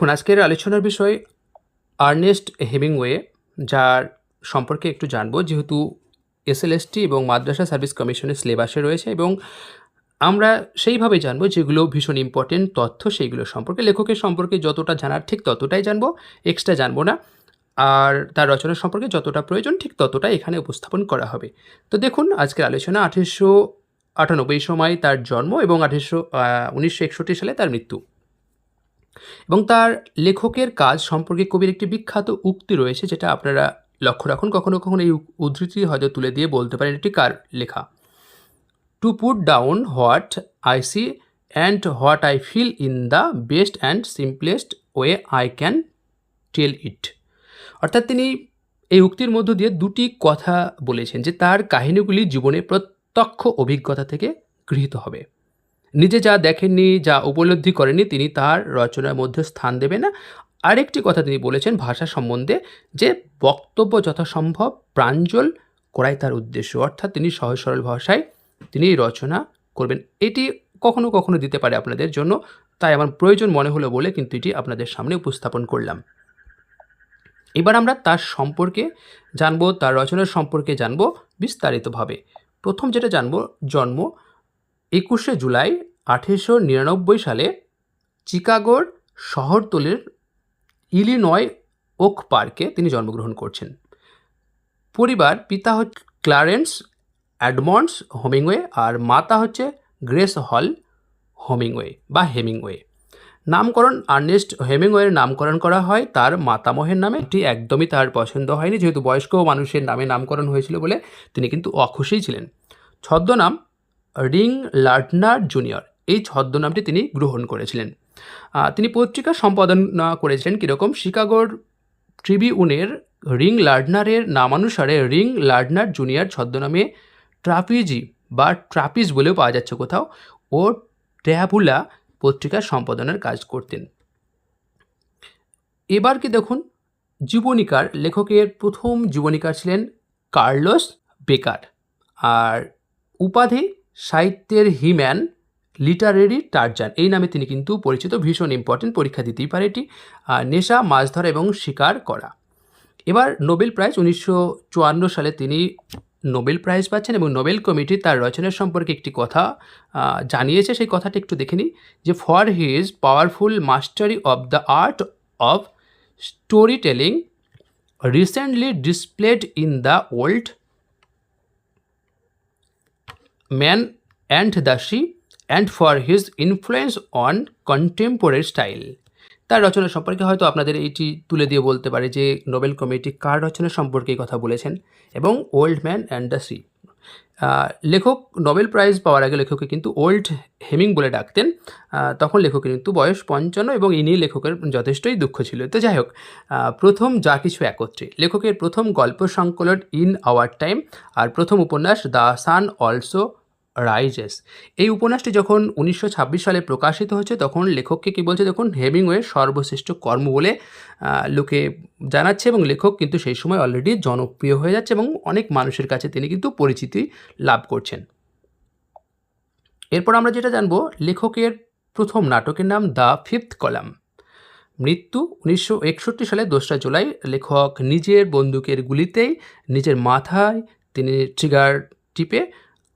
দেখুন, আজকের আলোচনার বিষয় আর্নেস্ট হেমিংওয়ে, যার সম্পর্কে একটু জানব। যেহেতু এসএলএসটি এবং মাদ্রাসা সার্ভিস কমিশনের সিলেবাসে রয়েছে এবং আমরা সেইভাবে জানব যেগুলো ভীষণ ইম্পর্টেন্ট তথ্য সেইগুলো সম্পর্কে। লেখকের সম্পর্কে যতটা জানার ঠিক ততটাই জানব, এক্সট্রা জানব না। আর তার রচনা সম্পর্কে যতটা প্রয়োজন ঠিক ততটাই এখানে উপস্থাপন করা হবে। তো দেখুন, আজকের আলোচনা আঠেরোশো আটানব্বই সময় তার জন্ম এবং আঠেরোশো উনিশশো একষট্টি সালে তার মৃত্যু। এবং তার লেখকের কাজ সম্পর্কে কবির একটি বিখ্যাত উক্তি রয়েছে, যেটা আপনারা লক্ষ্য রাখুন, কখনো কখনো এই উদ্ধৃতি হয়তো তুলে দিয়ে বলতে পারেন এটি কার লেখা? To put down what I see and what I feel in the best and simplest way I can tell it অর্থাৎ তিনি এই উক্তির মধ্য দিয়ে দুটি কথা বলেছেন যে তার কাহিনীগুলি জীবনে প্রত্যক্ষ অভিজ্ঞতা থেকে গৃহীত হবে। নিজে যা দেখেননি, যা উপলব্ধি করেননি, তিনি তার রচনার মধ্যে স্থান দেবে না। আরেকটি কথা তিনি বলেছেন ভাষা সম্বন্ধে, যে বক্তব্য যথাসম্ভব, প্রাঞ্জল করাই তার উদ্দেশ্য। অর্থাৎ তিনি সহজ সরল ভাষায় তিনি রচনা করবেন। এটি কখনো কখনো দিতে পারে আপনাদের জন্য, তাই আমার প্রয়োজন মনে হলো বলে কিন্তু এটি আপনাদের সামনে উপস্থাপন করলাম। এবার আমরা তার সম্পর্কে জানব, তার রচনার সম্পর্কে জানব বিস্তারিতভাবে। প্রথম যেটা জানব, জন্ম একুশে জুলাই আঠেরোশো নিরানব্বই সালে চিকাগোর শহরতলির ইলিনয় ওক পার্কে তিনি জন্মগ্রহণ করছেন। পরিবার পিতা হচ্ছে ক্লারেন্স অ্যাডমন্ডস হোমিংওয়ে আর মাতা হচ্ছে গ্রেস হল হোমিংওয়ে বা হেমিংওয়ে। নামকরণ আর্নেস্ট হেমিংওয়ের নামকরণ করা হয়। তার মাতামহের নামে এটি একদমই তার পছন্দ হয়নি। যেহেতু বয়স্ক মানুষের নামে নামকরণ হয়েছিল বলে তিনি কিন্তু অখুশিই ছিলেন। ছদ্মনাম রিং লার্টনার জুনিয়র। এই ছদ্মনামটি তিনি গ্রহণ করেছিলেন। তিনি পত্রিকা সম্পাদনা করেছিলেন কীরকম? শিকাগোর ট্রিবিউনের রিং লার্ডনারের নামানুসারে রিং লার্ডনার জুনিয়র ছদ্মনামে ট্রাপিজি বা ট্রাপিজ বলেও পাওয়া যাচ্ছে কোথাও ও ট্যাবুলা পত্রিকার সম্পাদনার কাজ করতেন। এবার কি দেখুন? জীবনীকার লেখকের প্রথম জীবনীকার ছিলেন কার্লোস বেকার। আর উপাধি সাহিত্যের হিম্যান, লিটারেরি টার্জান। এই নামে তিনি কিন্তু পরিচিত, ভীষণ ইম্পর্টেন্ট পরীক্ষা দিতেই পারে এটি। নেশা, মাছ ধরা এবং শিকার করা। এবার নোবেল প্রাইজ উনিশশো চুয়ান্ন সালে তিনি নোবেল প্রাইজ পাচ্ছেন এবং নোবেল কমিটি তার রচনার সম্পর্কে একটি কথা জানিয়েছে। সেই কথাটা একটু দেখে নিই যে, for his powerful mastery of the art of story telling recently displayed in the old man and sea and for his influence on contemporary style তার রচনা সম্পর্কে হয়তো আপনাদের এইটি তুলে দিয়ে বলতে পারে যে নোবেল কমিটি কার রচনা সম্পর্কে কথা বলেছেন এবং old man and the sea. লেখক নোবেল প্রাইজ পাওয়ার আগে লেখককে কিন্তু ওল্ড হেমিং বলে ডাকতেন। তখন লেখকের কিন্তু বয়স পঞ্চান্ন এবং ইনি লেখকের যথেষ্টই দুঃখ ছিল। তো যাই হোক প্রথম যা কিছু একত্রে, লেখকের প্রথম গল্প সংকলন ইন আওয়ার টাইম আর প্রথম উপন্যাস দ্য সান অলসো রাইজেস। এই উপন্যাসটি যখন উনিশশো ছাব্বিশ সালে প্রকাশিত হচ্ছে তখন লেখককে কী বলছে? দেখুন হেমিংওয়ে সর্বশ্রেষ্ঠ কর্ম বলে লোকে জানাচ্ছে এবং লেখক কিন্তু সেই সময় অলরেডি জনপ্রিয় হয়ে যাচ্ছে এবং অনেক মানুষের কাছে তিনি কিন্তু পরিচিতি লাভ করছেন। এরপর আমরা যেটা জানব, লেখকের প্রথম নাটকের নাম দ্য ফিফথ কলাম। মৃত্যু উনিশশো একষট্টি সালে দোসরা জুলাই, লেখক নিজের বন্দুকের গুলিতেই নিজের মাথায় তিনি ট্রিগার টিপে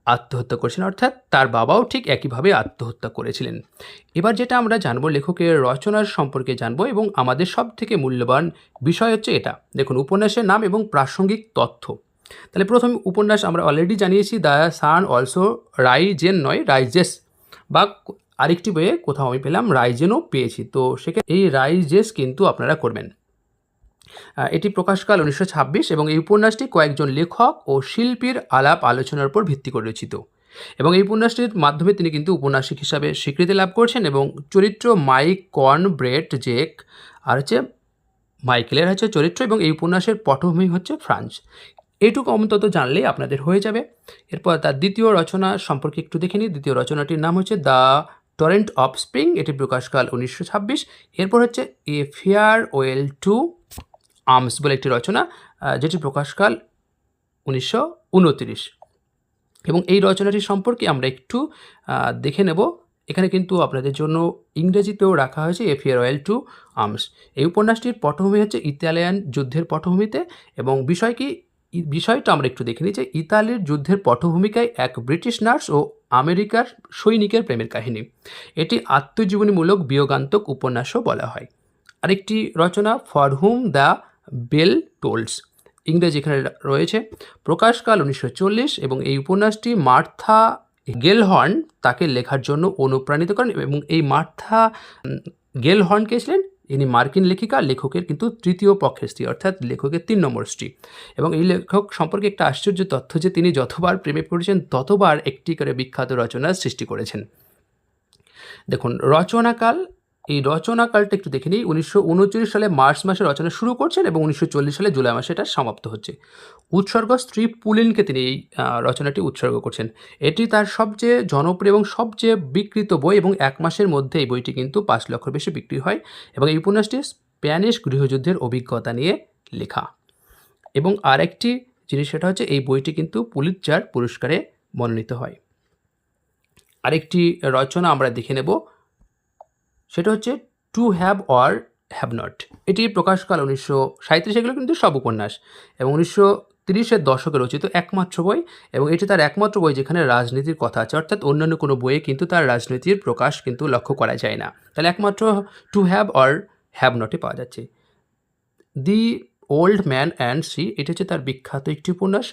আত্মহত্যা করেছেন অর্থাৎ তার বাবাও ঠিক একইভাবে আত্মহত্যা করেছিলেন। এবার যেটা আমরা জানব লেখকের রচনার সম্পর্কে জানব এবং আমাদের সব থেকে মূল্যবান বিষয় হচ্ছে এটা। দেখুন, উপন্যাসের নাম এবং প্রাসঙ্গিক তথ্য। তাহলে প্রথম উপন্যাস আমরা অলরেডি জানিয়েছি, দ্য সান অলসো রাইজেন নয়, রাইজেস। বা আরেকটি বইয়ে কোথাও আমি পেলাম, রাইজেনও পেয়েছি। তো সেক্ষেত্রে এই রাইজেস কিন্তু আপনারা করবেন। এটি প্রকাশকাল উনিশশো ছাব্বিশ এবং এই উপন্যাসটি কয়েকজন লেখক ও শিল্পীর আলাপ আলোচনার উপর ভিত্তি করে রচিত। এবং এই উপন্যাসটির মাধ্যমে তিনি কিন্তু উপন্যাসিক হিসাবে স্বীকৃতি লাভ করছেন এবং চরিত্র মাইক কর্ন ব্রেট জেক আর হচ্ছে মাইকেলের হচ্ছে চরিত্র এবং এই উপন্যাসের পটভূমি হচ্ছে ফ্রান্স এইটুকু অন্তত জানলেই আপনাদের হয়ে যাবে। এরপর তার দ্বিতীয় রচনা সম্পর্কে একটু দেখে নিই। দ্বিতীয় রচনাটির নাম হচ্ছে দ্য টরেন্ট অফ স্প্রিং। এটি প্রকাশকাল উনিশশো ছাব্বিশ। এরপর হচ্ছে a farewell to arms বলে একটি রচনা যেটি প্রকাশকাল উনিশশো এবং এই রচনাটি সম্পর্কে আমরা একটু দেখে নেব। এখানে কিন্তু আপনাদের জন্য ইংরেজিতেও রাখা হয়েছে এ রয়্যাল টু আর্মস এই উপন্যাসটির পটভূমি হচ্ছে ইতালিয়ান যুদ্ধের পটভূমিতে, এবং বিষয় কি বিষয়টা আমরা একটু দেখে নিই যে ইতালির যুদ্ধের পটভূমিকায় এক ব্রিটিশ নার্স ও আমেরিকার সৈনিকের প্রেমের কাহিনী। এটি আত্মজীবনীমূলক বিয়োগান্তক উপন্যাসও বলা হয়। আরেকটি রচনা for whom the bell tolls ইংরেজি এখানে রয়েছে, প্রকাশকাল উনিশশো চল্লিশ এবং এই উপন্যাসটি মার্থা গেলহর্ন তাকে লেখার জন্য অনুপ্রাণিত করেন এবং এই মার্থা গেলহর্ন কে ছিলেন? ইনি মার্কিন লেখিকা, লেখকের কিন্তু তৃতীয় পক্ষের স্ত্রী, অর্থাৎ লেখকের তিন নম্বর স্ত্রী। এবং এই লেখক সম্পর্কে একটা আশ্চর্য তথ্য যে তিনি যতবার প্রেমে পড়েছেন, ততবার একটি করে বিখ্যাত রচনার সৃষ্টি করেছেন। দেখুন, রচনাকাল এই রচনাকালটা একটু দেখে নিই। উনিশশো উনচল্লিশ সালে মার্চ মাসে রচনা শুরু করছেন এবং উনিশশো চল্লিশ সালে জুলাই মাসে এটা সমাপ্ত হচ্ছে। উৎসর্গ স্ত্রী পুলিনকে তিনি এই রচনাটি উৎসর্গ করছেন। এটি তার সবচেয়ে জনপ্রিয় এবং সবচেয়ে বিকৃত বই এবং এক মাসের মধ্যে এই বইটি কিন্তু পাঁচ লক্ষের বেশি বিক্রি হয় এবং এই উপন্যাসটি স্প্যানিশ গৃহযুদ্ধের অভিজ্ঞতা নিয়ে লেখা। এবং আরেকটি জিনিস সেটা হচ্ছে এই বইটি কিন্তু পুলিৎজার পুরস্কারে মনোনীত হয়। আরেকটি রচনা আমরা দেখে নেব। সেটা হচ্ছে to have or have not এটি প্রকাশকাল উনিশশো সাঁত্রিশ এগুলো কিন্তু সব উপন্যাস এবং উনিশশো তিরিশের দশকে রচিত একমাত্র বই এবং এটি তার একমাত্র বই যেখানে রাজনীতির কথা আছে। অর্থাৎ অন্যান্য কোনো বইয়ে কিন্তু তার রাজনীতির প্রকাশ কিন্তু লক্ষ্য করা যায় না। তাহলে একমাত্র টু হ্যাভ অর হ্যাভ নটে পাওয়া যাচ্ছে। The old man and sea এটি হচ্ছে তার বিখ্যাত একটি উপন্যাস।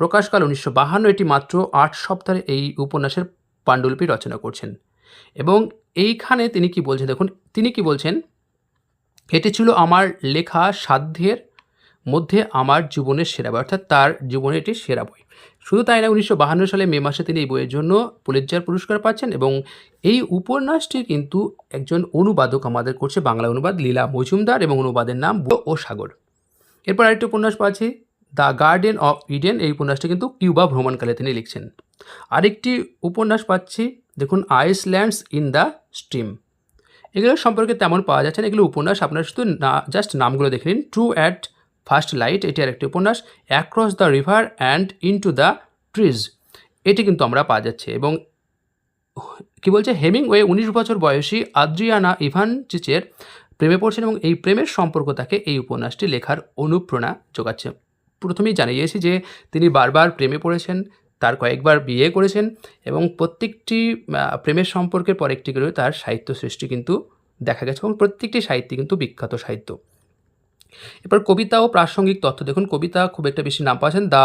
প্রকাশকাল উনিশশো বাহান্ন, এটি মাত্র আট সপ্তাহে এই উপন্যাসের পাণ্ডুলিপি রচনা করছেন। এবং এইখানে তিনি কি বলছেন? দেখুন, তিনি কি বলছেন? এটি ছিল আমার লেখা সাধ্যের মধ্যে আমার জীবনের সেরা বই। অর্থাৎ তার জীবনে এটি সেরা বই। শুধু তাই না, উনিশশো বাহান্ন সালে মে মাসে তিনি এই বইয়ের জন্য পুলিৎজার পুরস্কার পাচ্ছেন এবং এই উপন্যাসটি কিন্তু একজন অনুবাদক আমাদের করছে, বাংলা অনুবাদ লীলা মজুমদার এবং অনুবাদের নাম ও সাগর। এরপর আরেকটি উপন্যাস পাচ্ছি, দ্য গার্ডেন অফ ইডেন। এই উপন্যাসটি কিন্তু কিউবা ভ্রমণকালে তিনি লিখছেন। আরেকটি উপন্যাস পাচ্ছি দেখুন আইসল্যান্ডস ইন দ্য স্ট্রিম এগুলো সম্পর্কে তেমন পাওয়া যাচ্ছে না। এগুলো উপন্যাস, আপনারা শুধু না জাস্ট নামগুলো দেখে নিন। ট্রু অ্যাট ফার্স্ট লাইট এটি আরেকটি উপন্যাস। Across the river and into the trees এটি কিন্তু আমরা পাওয়া যাচ্ছে। এবং কি বলছে? হেমিংওয়ে উনিশ বছর বয়সী আদ্রিয়ানা ইভানচিচের প্রেমে পড়ছেন এবং এই প্রেমের সম্পর্ক তাকে এই উপন্যাসটি লেখার অনুপ্রেরণা যোগাচ্ছে। প্রথমেই জানিয়েছি যে তিনি বারবার প্রেমে পড়েছেন। তার কয়েকবার বিয়ে করেছেন এবং প্রত্যেকটি প্রেমের সম্পর্কের পর একটি করে তার সাহিত্য সৃষ্টি কিন্তু দেখা গেছে এবং প্রত্যেকটি সাহিত্য কিন্তু বিখ্যাত সাহিত্য। এরপর কবিতা ও প্রাসঙ্গিক তথ্য দেখুন। কবিতা খুব একটা বেশি নাম পাচ্ছেন the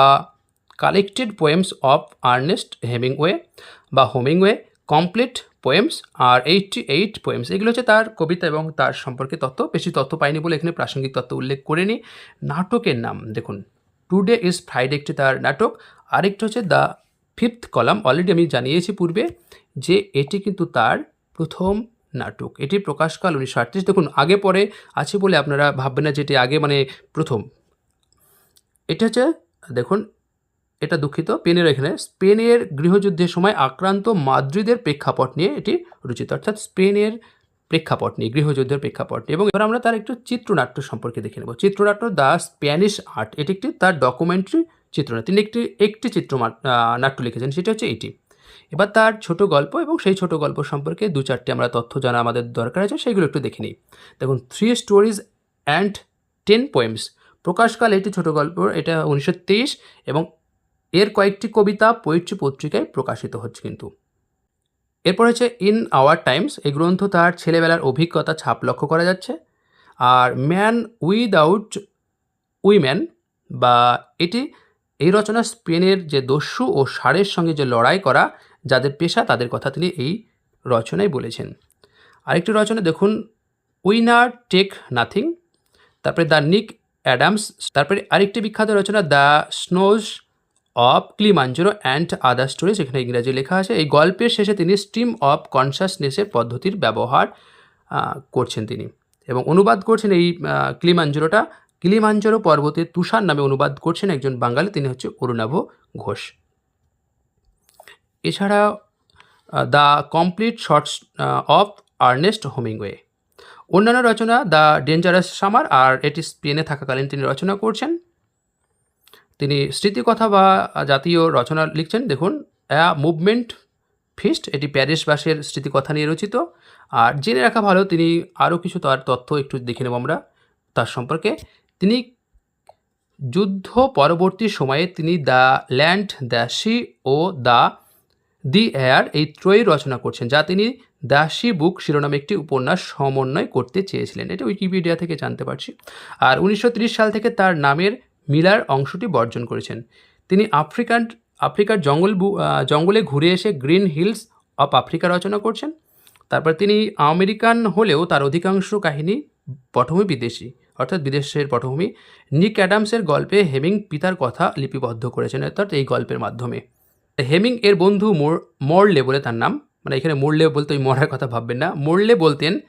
collected poems of Ernest Hemingway বা হোমিংওয়ে কমপ্লিট পোয়েমস আর এইটটি এইট পোয়েমস এগুলো হচ্ছে তার কবিতা এবং তার সম্পর্কে তথ্য। বেশি তথ্য পাইনি বলে এখানে প্রাসঙ্গিক তথ্য উল্লেখ করিনি। নাটকের নাম দেখুন। টুডে ইজ ফ্রাইডে একটি তার নাটক, আরেকটি হচ্ছে দ্য ফিফথ কলাম অলরেডি আমি জানিয়েছি পূর্বে যে এটি কিন্তু তার প্রথম নাটক। এটি প্রকাশকাল উনিশশো আটত্রিশ। দেখুন, আগে পরে আছে বলে আপনারা ভাববেন না যে এটি আগে মানে প্রথম। এটা হচ্ছে, দেখুন, এটা দুঃখিত, পেনের এখানে, স্পেনের গৃহযুদ্ধের সময় আক্রান্ত মাদ্রিদের প্রেক্ষাপট নিয়ে এটি রচিত। অর্থাৎ স্পেনের প্রেক্ষাপট নিয়ে, গৃহযুদ্ধের প্রেক্ষাপট নিয়ে। এবং এবার আমরা তার একটু চিত্রনাট্য সম্পর্কে দেখে নেব। চিত্রনাট্য দ্য স্প্যানিশ আর্ট, এটি একটি, তার ডকুমেন্টারি চিত্রনাট্য। তিনি একটি একটি চিত্র নাট্য লিখেছেন, সেটা হচ্ছে এটি। এবার তার ছোট গল্প এবং সেই ছোট গল্প সম্পর্কে দু চারটে আমরা তথ্য জানা আমাদের দরকার আছে, সেগুলো একটু দেখে নিই। দেখুন three stories and ten poems প্রকাশকাল এটি ছোট গল্প, এটা উনিশশো তেইশ এবং এর কয়েকটি কবিতা পোয়েট্রি পত্রিকায় প্রকাশিত হচ্ছে কিন্তু। এরপর হচ্ছে ইন আওয়ার টাইমস এই গ্রন্থ তার ছেলেবেলার অভিজ্ঞতা ছাপ লক্ষ্য করা যাচ্ছে। আর ম্যান উইদাউট উইম্যান বা এটি, এই রচনা স্পেনের যে দস্যু ও ষাঁড়ের সঙ্গে যে লড়াই করা, যাদের পেশা, তাদের কথা তিনি এই রচনায় বলেছেন। আরেকটি রচনা দেখুন উইনার টেক নাথিং তারপরে দ্য নিক অ্যাডামস তারপরে আরেকটি বিখ্যাত রচনা the snows of Kilimanjaro and other stories, এখানে ইংরাজি লেখা আছে। এই গল্পের শেষে তিনি স্ট্রিম অফ কনসাসনেসের পদ্ধতির ব্যবহার করছেন তিনি এবং অনুবাদ করছেন এই ক্লিমাঞ্জোরোটা কিলিমাঞ্জরো পর্বতের তুষার নামে অনুবাদ করছেন একজন বাঙালি, তিনি হচ্ছে অরুণাভ ঘোষ। এছাড়া the complete shorts of Ernest Hemingway. অন্যান্য রচনা দ্য ডেঞ্জারাস সামার আর এটি স্পেনে থাকাকালীন তিনি রচনা করছেন। তিনি স্মৃতিকথা বা জাতীয় রচনা লিখছেন। দেখুন অ্যা মুভমেন্ট ফিস্ট এটি প্যারিস বাসের স্মৃতিকথা নিয়ে রচিত। আর জেনে রাখা ভালো, তিনি আরও কিছু তার তথ্য একটু দেখে নেব আমরা তার সম্পর্কে। তিনি যুদ্ধ পরবর্তী সময়ে তিনি দ্য ল্যান্ড, দ্য সি ও দ্য দি এয়ার এই ত্রয়ী রচনা করছেন, যা তিনি দ্য সি বুক শিরোনামে একটি উপন্যাস সমন্বয় করতে চেয়েছিলেন। এটা উইকিপিডিয়া থেকে জানতে পারছি। আর উনিশশো ত্রিশ সাল থেকে তার নামের মিলার অংশটি বর্জন করেছেন। তিনি আফ্রিকান, আফ্রিকার জঙ্গল জঙ্গলে ঘুরে এসে গ্রিন হিলস অফ আফ্রিকা রচনা করছেন। তারপর তিনি আমেরিকান হলেও তার অধিকাংশ কাহিনী পটভূমি বিদেশি, অর্থাৎ বিদেশের পটভূমি। নিক অ্যাডামসের গল্পে হেমিং পিতার কথা লিপিবদ্ধ করেছেন, অর্থাৎ এই গল্পের মাধ্যমে। হেমিং এর বন্ধু মোর, মরলে বলে তার নাম মানে এখানে মরলে বলতে ওই মরার কথা ভাববেন না। মরলে বলতেন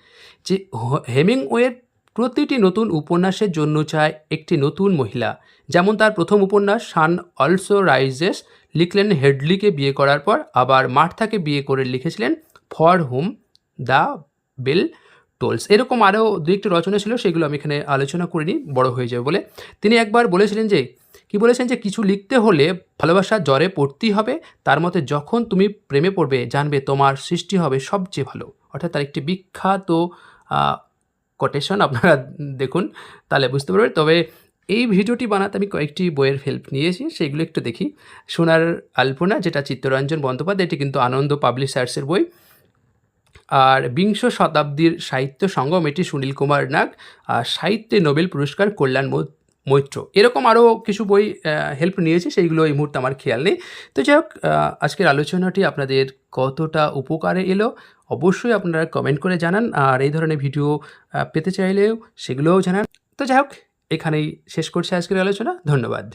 যে, হ- হেমিংওয়ের প্রতিটি নতুন উপন্যাসের জন্য চায় একটি নতুন মহিলা। যেমন তার প্রথম উপন্যাস সান অলসো রাইজেস, লিখলেন হেডলিকে বিয়ে করার পর। আবার মার্থাকে বিয়ে করে লিখেছিলেন for whom the bell tolls. এরকম আরও দু একটি রচনা ছিল, সেগুলো আমি এখানে আলোচনা করিনি, বড় হয়ে যাবে বলে। তিনি একবার বলেছিলেন যে, কি বলেছেন যে, কিছু লিখতে হলে ভালোবাসা জ্বরে পড়তেই হবে। তার মতে যখন তুমি প্রেমে পড়বে, জানবে তোমার সৃষ্টি হবে সবচেয়ে ভালো। অর্থাৎ তার একটি বিখ্যাত কোটেশন আপনারা দেখুন, তাহলে বুঝতে পারবেন। তবে এই ভিডিওটি বানাতে আমি কয়েকটি বইয়ের হেল্প নিয়েছি, সেগুলো একটু দেখি। সোনার আলপনা, যেটা চিত্তরঞ্জন বন্দ্যোপাধ্যায়, এটি কিন্তু আনন্দ পাবলিশার্সের বই। আর বিংশ শতাব্দীর সাহিত্য সঙ্গম, এটি সুনীল কুমার নাগ। আর সাহিত্যে নোবেল পুরস্কার, কল্যাণ মৈত্র। এরকম আরও কিছু বই হেল্প নিয়েছি সেইগুলো এই মুহূর্তে আমার খেয়াল নেই। তো যাই হোক আজকের আলোচনাটি আপনাদের কতটা উপকারে এলো অবশ্যই আপনারা কমেন্ট করে জানান, আর এই ধরনের ভিডিও পেতে চাইলেও সেগুলোও জানান। তো যাই হোক, এখানেই শেষ করছি আজকের আলোচনা। ধন্যবাদ।